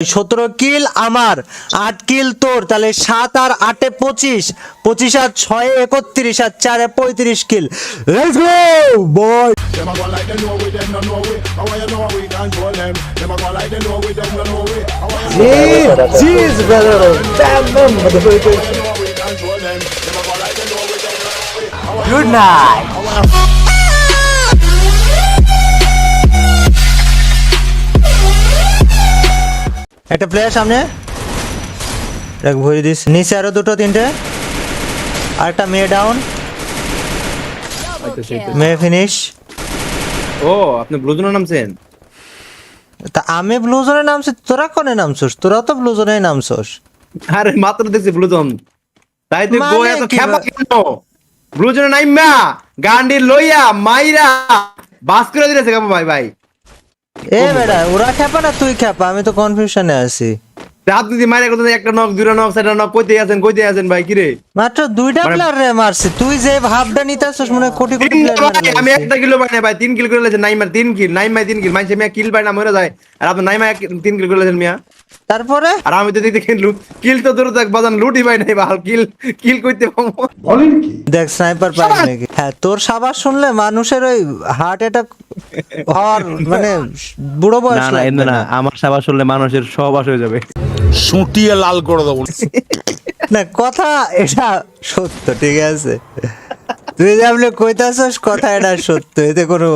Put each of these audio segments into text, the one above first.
সতেরো কিল আমার আট কিল তোর তাহলে সাত আর আটে পঁচিশ পঁচিশ আর ছয়ে একত্রিশ আর চারে পঁয়ত্রিশ কিল। বয় Them a একটা প্লেয়ার সামনে। দেখ ভরে দিস। নিচে আরও দুটো তিনটে। আর একটা মেয়ে ডাউন মেয়ে ফিনিশ ও আপনি ব্লু জোনে নামছেন তা আমি ব্লু জোনে নামছি তোরা কোনে নামছস তোরা তো ব্লু জোনে নামছস আরে মাত্র দেখছি ব্লু জোন তাই তো মানে গো এত খেপা কেন? ব্লু জোনে নাইমা গান্ডি লইয়া মাইরা বাস করে দিয়েছে কাপু ভাই ভাই। এ বেড়া ওরা খেপা না? তুই খেপা আমি তো কনফিউশনে আছি। তা আপনি যদি মাইরা করতেন একটা নক দুটা নক সেটা নক কইতে আছেন কইতে আছেন ভাই কিরে মাত্র দুইটা মানে- প্লেয়ার রে মারছে তুই যে ভাবটা নিতাছস মনে কোটি কোটি প্লেয়ার আমি একটা কিলো মানে ভাই তিন কিল করে লেছেন নাইমার তিন কিল নাইমার তিন কিল মাইছে মিয়া কিল পাই না মরে যায়। আর আপনি নাইমা এক- তিন কিল করে লেছেন মিয়া। তারপরে? আর আমি তো দিতে কিনলু কিল তো দূরে থাক বাজান লুটি পাই নাই বাল কিল কিল কইতে পাবো দেখ স্নাইপার পাই নাকি? হ্যাঁ তোর সাবাস শুনলে মানুষের ওই হার্ট অ্যাটাক হওয়ার মানে বুড়ো বয়স না না না আমার সাবাস শুনলে মানুষের সহবাস হয়ে যাবে। সুটিয়ে লাল করে দেবো। না কথা এটা সত্য ঠিক আছে। তুই যে আপনি কইতাছস কথা এটা সত্য এতে কোনো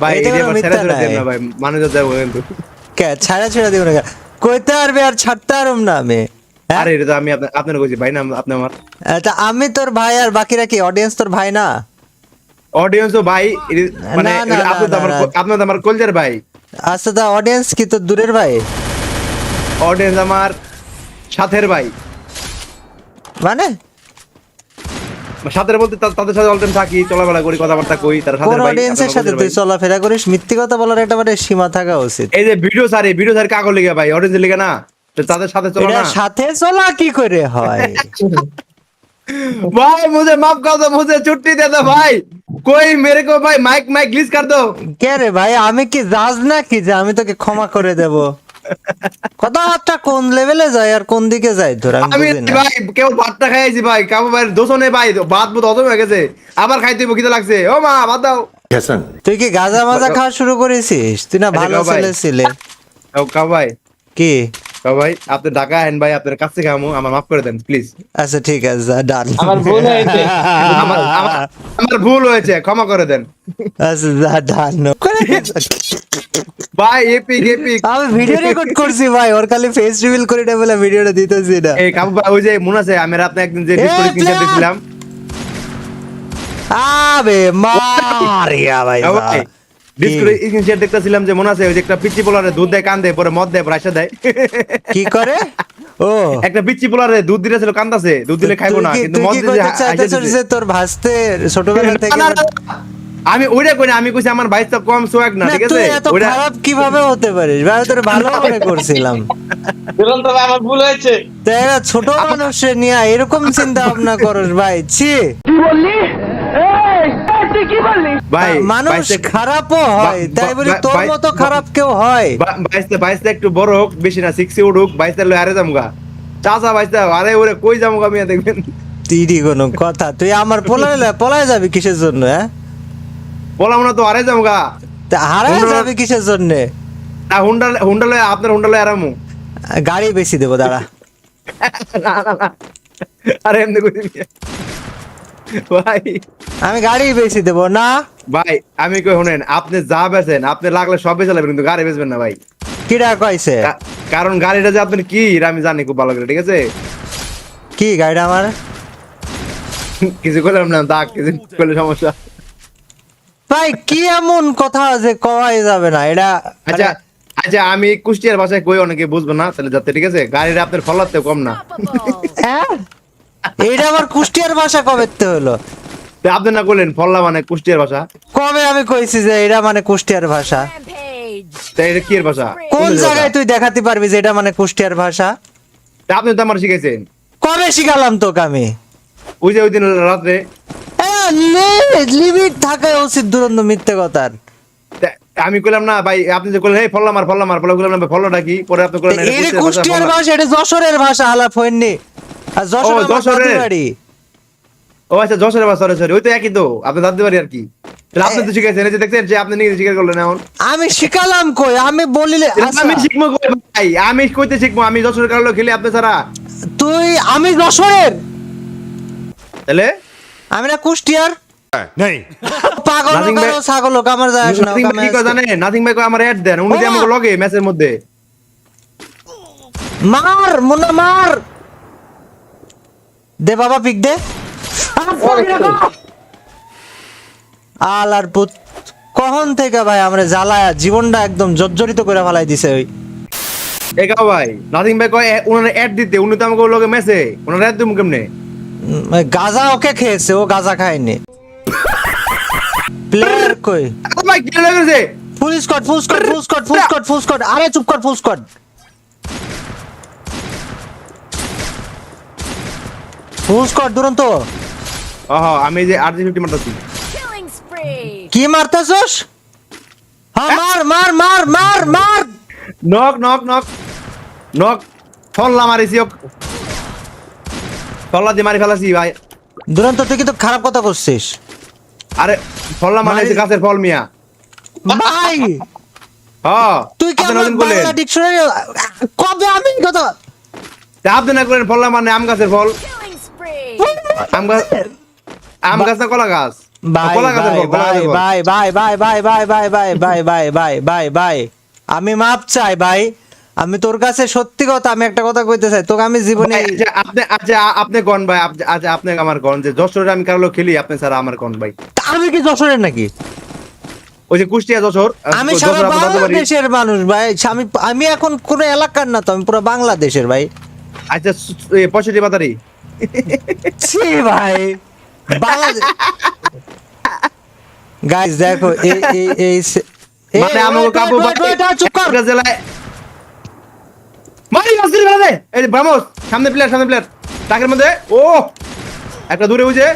ভাই এটা ছেড়ে দেন না ভাই মানুষ যাব কিন্তু কে? ছাড়া ছেড়ে দিব না কইতে পারবি আর ছাড়তে পারুম না আমি হ্যাঁ? আরে এটা তো আমি আপনার কইছি ভাই না আপনি আমার। তা আমি তোর ভাই আর বাকিরা কি অডিয়েন্স তোর ভাই না? অডিয়েন্স তো ভাই মানে আপনি তো আমার। আপনি তো আমার কলজার ভাই। আচ্ছা তা অডিয়েন্স কি তোর দূরের ভাই? অডিয়েন্স আমার সাথের ভাই। মানে? সাথের বলতে তা- তাদের সাথে অলটাইম থাকি চলাফেরা করি কথাবার্তা কই তার কোন সাথের ভাই অডিয়েন্সের আপনার সাথে কলজার তুই ভাই। চলাফেরা করিস মিথ্যে কথা বলার একটা মানে সীমা থাকা উচিত এই যে ভিডিও সারি ভিডিও সারি কাগজ লিখে ভাই অডিয়েন্স লিখে না তো তাদের সাথে চলো এটা না সাথে চলা কি করে হয় भाई मुझे माफ कर दो मुझे छुट्टी दे दो भाई कोई मेरे को भाई माइक माइक ग्लिच कर दो কে রে ভাই আমি কি জাজ না কি যে আমি তোকে ক্ষমা করে দেব কথাবার্তা কোন লেভেলে যায় আর কোন দিকে যায়? তোর আমি ভাই কেউ ভাতটা খাইছি ভাই। কাবু ভাই দোষও নেই ভাই। ভাত বুত হজম হয়ে গেছে। আবার খাইতে খিদে লাগছে। ও মা ভাত দাও। তুই কি গাজা মাজা খাওয়া শুরু করেছিস? তুই না ভালো ছেলে ছিলে। ও কাবু ভাই। কি? ভাই আপনি ঢাকা আহেন ভাই আপনার কাছে খামু আমার মাফ করে দেন প্লিজ আচ্ছা ঠিক আছে যা ডান। আমার ভুল হয়েছে। আমার ভুল হয়েছে ক্ষমা করে দেন। আচ্ছা যা ডান। ভাই এপিক এপিক আমি ভিডিও রেকর্ড করছি ভাই ওর খালি ফেস রিভিল করে এটা বলে ভিডিওটা দিতেছি না। এই কাবু ভাই ওই যে মনে আছে আমি আপনি একদিন যে ডিসকর্ডে কিনতে আবে মারিয়া ভাই দেখতেছিলাম যে মনে আছে ওই যে একটা পিচি দুধ দেয় কান দেয় পরে মদ দেয় পরে দেয়। কি করে? ও। একটা পোলারে দুধ কান্দাছে দুধ দিলে খাইবো না কিন্তু মদ দিলে তোর ভাসতে ছোটবেলা থেকে? আমি ওইটা কই না আমি কইছি আমার ভাই তো কম সোয়াগ না ঠিক তুই আছে? এত খারাপ কীভাবে হতে পারিস? ভাই তোর ভালো করে করছিলাম। দুরন্ত ভাই আমার ভুল হয়েছে। তো এরা ছোট মানুষের নিয়ে এরকম চিন্তা ভাবনা করস ভাই ছি। ভাই মানুষ খারাপও হয় তাই বলি তোর মতো খারাপ কেউ হয়। বা- বাইশটা বাইশটা একটু বড় হোক বেশি না সিক্সে উঠুক বাইশটা লই আরে যামুগা। চাচা বাইশটা আরে ওরে কই যামুগা মিয়া দেখবেন? তিরি কোনো কথা তুই আমার পলায় পলায় যাবি কিসের জন্য হ্যাঁ? বললাম না তো যামুগা তা হারায় হুন্ডা- যাবি কিসের জন্য? হুন্ডা হুন্ডা লয় আপনার হুন্ডা লয় আরামু গাড়ি বেশি দেবো দাঁড়া। আরে এমনি দিবি ভাই। আমি গাড়ি বেশি দেবো না? ভাই আমি কই শুনেন আপনি যা বেচেন আপনি লাগলে সব বেচে লাগবেন কিন্তু গাড়ি বেচবেন না ভাই। কিরা কইছে? কারণ গাড়িটা যে আপনি কি আমি জানি খুব ভালো করে ঠিক আছে? কি গাড়িটা আমার? কিছু করলাম না দাগ কিছু করলে সমস্যা। ভাই কি এমন কথা যে কওয়াই যাবে না? এটা আচ্ছা আচ্ছা আমি কুষ্টিয়ার ভাষায় কই অনেকে বুঝব না তাহলে যাতে ঠিক আছে গাড়িটা আপনার ফলাতে কম না। হ্যাঁ? এইটা আমার কুষ্টিয়ার ভাষা কবে তে হলো? তা আপনি না করলেন ফল্লা মানে কুষ্টিয়ার ভাষা? কবে আমি কইছি যে এটা মানে কুষ্টিয়ার ভাষা. এটা কি এর ভাষা? কোন জায়গায় তুই দেখাতে পারবি যে এটা মানে কুষ্টিয়ার ভাষা? তা আপনি তো আমার শিখাইছেন। কবে শিখালাম তোকে আমি? ওই যে ওই দিন রাত্রে লিমিট থাকা উচিত দুরন্ত মিথ্যে কথার আমি কইলাম না ভাই আপনি যে কইলেন এই ফল্লা মার ফল্লা মার ফল্লা কইলাম না ফল্লাটা কি? পরে আপনি কইলেন এটা এই কুষ্টিয়ার ভাষা, এটা যশোরের ভাষা আলাপ হয়নি। আর যশোর যশোরের। বাড়ি। ও আচ্ছা যশোরের ভাষা সরি সরি ওই তো একই তো আপনি জানতে পারি আর কি। আপনি তো শিখাইছেন এই যে দেখছেন যে আপনি নিজে স্বীকার করলেন এখন। আমি শিখালাম কই আমি বলিলে আচ্ছা, আমি শিখব কই ভাই? আমি কইতে শিখব আমি যশোরের কারণে খেলি আপনি ছাড়া। তুই আমি যশোরের। তাহলে? আমি না কুষ্টিয়ার। পাগল Nothing করো ছাগল হোক, আমার যায় আসে না, নাথিং ভাই কি জানে? নাথিং ভাই কয় আমার অ্যাড দেন। উনি যে আমাকে লগে ম্যাচের মধ্যে। মার মুন্না মার। দে বাবা পিক দে। আলার পুত কখন থেকে ভাই আমরা জ্বালায়া জীবনটা একদম জর্জরিত করে ফেলাই দিছে ওই? এগাও ভাই নাথিং ভাই কয় উনার অ্যাড দিতে। উনি তো আমাকে লগে ম্যাচে উনার অ্যাড দিমু কেমনে? গাজা ওকে খেয়েছে ও গাজা খায়নি। প্লেয়ার কই? ভাই কি লাগেছে full squad full squad full squad full squad full squad আরে চুপ কর ফুল স্কট ফুল স্কট দুরন্ত। ওহ আমি যে আর জি ফিফটি মারতাছি। Killing spree! কি মারতেছস? হ্যাঁ মার মার মার মার মার। Knock knock knock. নক ফল্লা মারিছি ওক। ফল্লা দিয়ে মারি ফেলাছি ভাই দুরন্ত তুই কিন্তু খারাপ কথা করছিস আরে ফল্লা মারাইছি গাছের ফল মিয়া ভাই হ্যাঁ তুই কি আমার বাংলা ডিকশনারি কবে আমি কথা তা আপনি না করেন ফল্লা মানে আম গাছের ফল আম গাছ আম গাছ না কলা গাছ ভাই ভাই ভাই ভাই ভাই ভাই ভাই ভাই ভাই ভাই ভাই আমি মাপ চাই ভাই আমি তোর কাছে সত্যি কথা আমি একটা কথা কইতে চাই তোকে আমি জীবনে আপনি আচ্ছা আপনি গন ভাই আচ্ছা আপনি আমার গন যে যশোরে আমি কারও খেলি আপনি স্যার আমার গন ভাই। আমি কি যশোরের নাকি? ওই যে কুষ্টিয়া যশোর আমি সারা। বাংলাদেশের মানুষ ভাই আমি আমি এখন কোন এলাকার না তো আমি পুরো বাংলাদেশের ভাই। আচ্ছা পঁয়ষট্টি বাতারি ছি ভাই বাংলাদেশ গাইস দেখো এই এই এই মানে কর। বাড়ি জেলায় মারি এই সামনে প্লেয়ার সামনে প্লেয়ার টাকের মধ্যে ও! একটা দূরে বুঝে।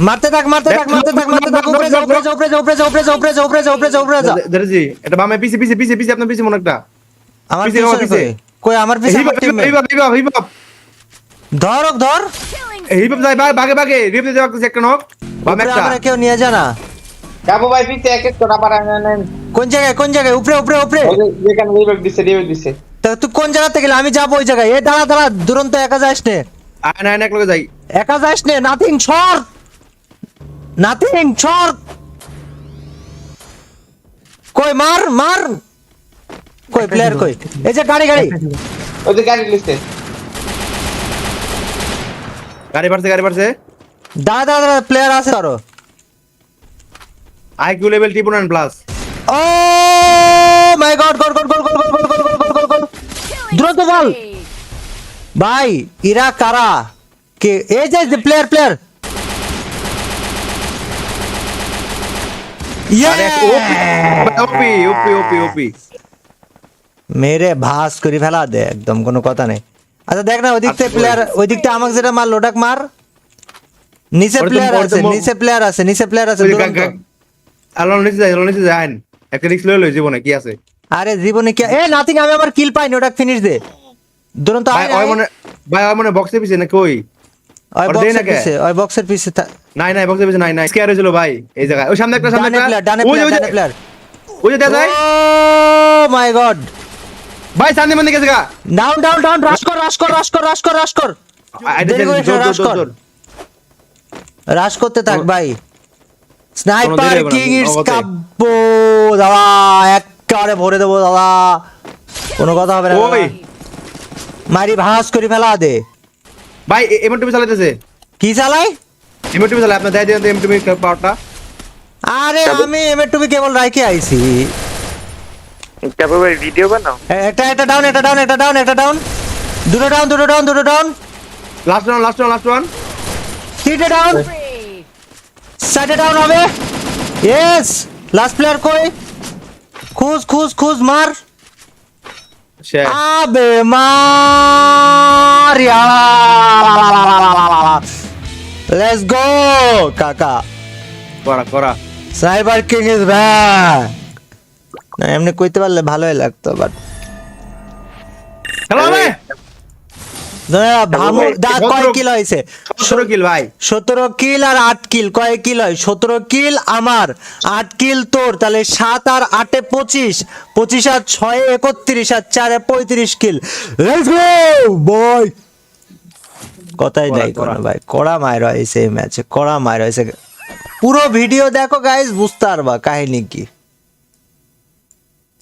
মারতে থাক মারতে থাক মারতে থাক মারতে থাক উপরে যাও উপরে যাও উপরে যাও উপরে যাও উপরে যাও উপরে যাও উপরে যাও উপরে যাও। উপরে যাও এটা বামে পিছে পিছে পিছে পিছে আপনার পিছে মনে একটা। আমার পিছে, পিছে। কই? আমার পিছনে হিপ। হিপ হিপ হিপ হিপ ধর ধর। Killing হিপ যাই ভাগ ভাগে ভাগে রিপ দিতে পারতেছে একটা নক বামে একটা। আমরা কেউ নিয়ে যা না। যাব ভাই পিছে এক এক করে আবার আনেন কোন জায়গায় কোন জায়গায়? উপরে উপরে উপরে। যেখানে রিবেক দিছে রিবেক দিছে। তাহলে তুই কোন জায়গাতে গেলে? আমি যাব ওই জায়গায়। এ দাঁড়া দাঁড়া দুরন্ত একা যাস নে। আয় না যাই। একা যাস নে নাথিং সর! নাথিং সর! কই মার মার! কই প্লেয়ার কই? এই যে গাড়ি গাড়ি। ওই যে গাড়ি লিস্টে গাড়ি পারছে গাড়ি পারছে দাঁড়া দাঁড়া প্লেয়ার আছে আরও। IQ level T plus oh my god god god god. দ্রুত বল! ভাই ইরা কারা? কে? এই যে প্লেয়ার প্লেয়ার মেরে ভাস করে ফেলা দে একদম কোনো কথা নেই। আচ্ছা দেখ না ওই দিক থেকে প্লেয়ার ওই দিক থেকে আমাকে যেটা মার লোটাক মার। নিচে প্লেয়ার আছে নিচে প্লেয়ার আছে নিচে প্লেয়ার আছে গা- নিচে যাই আল্লাহ নিচে আইন। একটা রিস্ক লই লই জীবনে কি আছে? আরে জীবনে কি এ নাথিং আমি আমার কিল পাইনি ওটা ফিনিশ দে। দুরন্ত ভাই আয় ওই মনে ভাই ওই মনে বক্সে পিছে না কই ওই বক্সের? পিছে ওই বক্সের পিছে নাই নাই বক্সে পিছে নাই নাই স্কেয়ার হয়েছিল ভাই এই জায়গায়। ওই সামনে একটা সামনে একটা। ডানে প্লেয়ার ডানে প্লেয়ার ওই যে যায় ও মাই গড ভাই সামনে মনে গেছে গা। ডাউন ডাউন ডাউন রাশ কর রাশ কর রাশ কর রাশ কর রাশ কর। রাশ কর। রাশ করতে থাক ভাই। স্নাইপার কিং ইটস নগদে। কাব্য দাদা একবারে ভরে দেবো দাদা? কোনো কথা হবে না ওই। মারি ভাস করে ফেলা দে। ভাই এমন টিভি চালাইতেছে? কি চালাই? এমন টিভি চালাই আপনার দেয় দেন এমন টিভি পাওয়ারটা? আরে আমি এমএ টুবি কেবল রাইকে আইছি। ভিডিও বানাও। এ- একটা একটা ডাউন একটা ডাউন একটা ডাউন একটা ডাউন দুটো ডাউন দুটো ডাউন দুটো down last one last one last one তিনটে ডাউন! সাইডে ডাউন হবে। ইয়েস লাস্ট প্লেয়ার কই? খুঁজ খুঁজ খুঁজ মার। আবে মার লেটস গো কাকা। করা করা। সাইবার কিং ইজ ব্যাক না, এমনি কইতে পারলে ভালোই লাগতো বাট হ্যালো কয় কিল হয়েছে? সতেরো কিল ভাই। সতেরো কিল আর আট কিল কয় কিল হয়? সতেরো কিল আমার আট কিল তোর তাহলে সাত আর আটে পঁচিশ পঁচিশ আর ছয়ে একত্রিশ আর চারে পঁয়ত্রিশ কিল। বয় কথাই নাই কোনো ভাই। কড়া মায়ের হয়েছে এই ম্যাচে কড়া মায়ের হয়েছে। পুরো ভিডিও দেখো গাইজ বুঝতে পারবা কাহিনী কি।